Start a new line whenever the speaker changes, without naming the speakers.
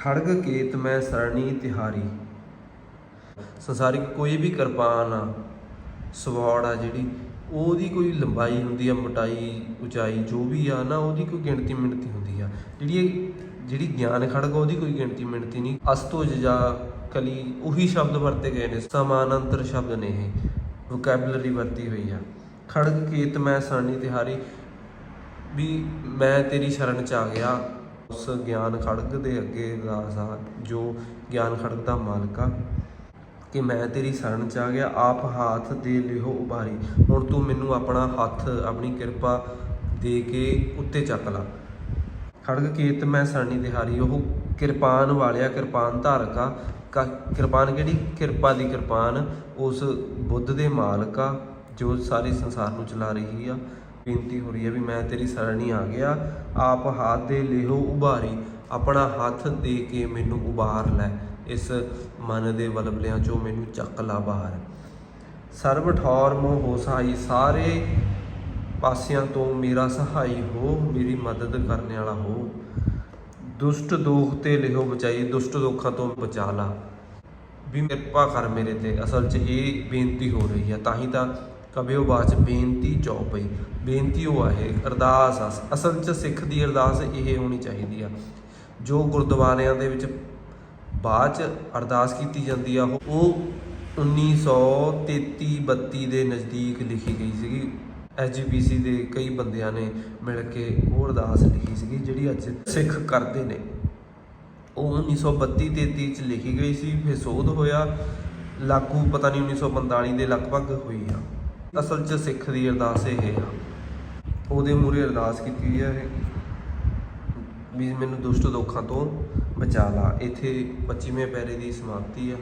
ਖੜਗ ਕੇਤ ਮੈਂ ਸਰਣੀ ਤਿਹਾਰੀ। ਸੰਸਾਰਿਕ ਕੋਈ ਵੀ ਕਿਰਪਾਨ ਆ ਸਵਾੜ ਆ ਜਿਹੜੀ, ਉਹਦੀ ਕੋਈ ਲੰਬਾਈ ਹੁੰਦੀ ਆ, ਮੋਟਾਈ, ਉਚਾਈ ਜੋ ਵੀ ਆ ਨਾ, ਉਹਦੀ ਕੋਈ ਗਿਣਤੀ ਮਿਣਤੀ ਹੁੰਦੀ ਆ। ਜਿਹੜੀ ਜਿਹੜੀ ਗਿਆਨ ਖੜਗ ਉਹਦੀ ਕੋਈ ਗਿਣਤੀ ਮਿਣਤੀ ਨਹੀਂ। ਅਸਤੋਜ ਜਾਂ ਕਲੀ, ਉਹੀ ਸ਼ਬਦ ਵਰਤੇ ਗਏ ਨੇ, ਸਮਾਨਾਂਤਰ ਸ਼ਬਦ ਨੇ ਇਹ ਵੋਕੈਬਲਰੀ ਵਰਤੀ ਹੋਈ ਆ। ਖੜਗ ਕੇਤ ਮੈਂ ਸਰਣੀ ਤਿਹਾਰੀ, ਵੀ ਮੈਂ ਤੇਰੀ ਸ਼ਰਨ ਚ ਆ ਗਿਆ। ਉਸ ਗਿਆਨ ਖੜਗ ਦੇ ਅੱਗੇ ਅਰਦਾਸ ਆ, ਜੋ ਗਿਆਨ ਖੜਗ ਦਾ ਮਾਲਕ ਆ। ਕਿ ਮੈਂ ਤੇਰੀ ਸ਼ਰਨ ਚ ਆ ਗਿਆ, ਆਪ ਹੱਥ ਦੇ ਲਿਓ ਉਭਾਰੀ। ਹੁਣ ਤੂੰ ਮੈਨੂੰ ਆਪਣਾ ਹੱਥ, ਆਪਣੀ ਕਿਰਪਾ ਦੇ ਕੇ ਉੱਤੇ ਚੱਕ ਲਾ। ਖੜਗ ਕੀਰਤ ਮੈਂ ਸਰਣੀ ਦਿਹਾਰੀ, ਉਹ ਕਿਰਪਾਨ ਵਾਲਿਆ ਕਿਰਪਾਨ ਧਾਰਕਾ ਕ- ਕਿਰਪਾਨ ਕਿਹੜੀ? ਕਿਰਪਾ ਦੀ ਕਿਰਪਾਨ, ਉਸ ਬੁੱਧ ਦੇ ਮਾਲਕ ਆ, ਜੋ ਸਾਰੇ ਸੰਸਾਰ ਨੂੰ ਚਲਾ ਰਹੀ ਆ। ਬੇਨਤੀ ਹੋ ਰਹੀ ਹੈ ਵੀ ਮੈਂ ਤੇਰੀ ਸਰਣੀ ਆ ਗਿਆ। ਆਪ ਹੱਥ ਦੇ ਲਿਓ ਉਭਾਰੀ। ਆਪਣਾ ਹੱਥ ਦੇ ਕੇ ਮੈਨੂੰ ਉਭਾਰ ਲੈ। ਇਸ ਮਨ ਦੇ ਵਲਵਲਿਆਂ ਚੋਂ ਮੈਨੂੰ ਚੱਕ ਲਾ ਬਾਹਰ। ਸਰਬ ਠੌਰ ਮੋਹ ਹੋ ਸਾਰੇ ਪਾਸਿਆਂ ਤੋਂ ਮੇਰਾ ਸਹਾਈ ਹੋ। ਮੇਰੀ ਮਦਦ ਕਰਨ ਵਾਲਾ ਹੋ। ਦੁਸ਼ਟ ਦੋਖ ਤੇ ਲਿਓ ਬਚਾਈ। ਦੁਸ਼ਟ ਦੋਖਾਂ ਤੋਂ ਬਚਾ ਲਾ। ਵੀ ਕਿਰਪਾ ਕਰ ਮੇਰੇ ਤੇ। ਅਸਲ 'ਚ ਇਹ ਬੇਨਤੀ ਹੋ ਰਹੀ ਹੈ। ਤਾਂ ਹੀ ਤਾਂ ਕਬਿਓ ਬਾਚ ਬੇਨਤੀ ਚੌਪਈ ਬੇਨਤੀ ਉਹ ਆ ਅਰਦਾਸ ਆ। ਅਸਲ 'ਚ ਸਿੱਖ ਦੀ ਅਰਦਾਸ ਇਹ ਹੋਣੀ ਚਾਹੀਦੀ ਆ। ਜੋ ਗੁਰਦੁਆਰਿਆਂ ਦੇ ਵਿੱਚ ਬਾਅਦ 'ਚ ਅਰਦਾਸ ਕੀਤੀ ਜਾਂਦੀ ਆ, ਉਹ- ਉਹ 1933 32 ਦੇ ਨਜ਼ਦੀਕ ਲਿਖੀ ਗਈ ਸੀਗੀ। ਐਸਜੀਪੀਸੀ ਦੇ ਕਈ ਬੰਦਿਆਂ ਨੇ ਮਿਲ ਕੇ ਉਹ ਅਰਦਾਸ ਲਿਖੀ ਸੀਗੀ, ਜਿਹੜੀ ਅੱਜ ਸਿੱਖ ਕਰਦੇ ਨੇ। ਉਹ 1932 33 ਚ ਲਿਖੀ ਗਈ ਸੀ, ਫਿਰ ਸੋਧ ਹੋਇਆ। ਲਾਗੂ ਪਤਾ ਨਹੀਂ 1945 ਦੇ ਲਗਭਗ ਹੋਈ ਆ। ਅਸਲ 'ਚ ਸਿੱਖ ਦੀ ਅਰਦਾਸ ਇਹ ਆ। ਉਹਦੇ ਮੂਰੇ ਅਰਦਾਸ ਕੀਤੀ ਹੈ ਵੀ ਮੈਨੂੰ ਦੁਸ਼ਟ ਦੁੱਖਾਂ ਤੋਂ ਬਚਾ ਲਾ। ਇੱਥੇ 25ਵੇਂ ਪੈਰੇ ਦੀ ਸਮਾਪਤੀ ਆ।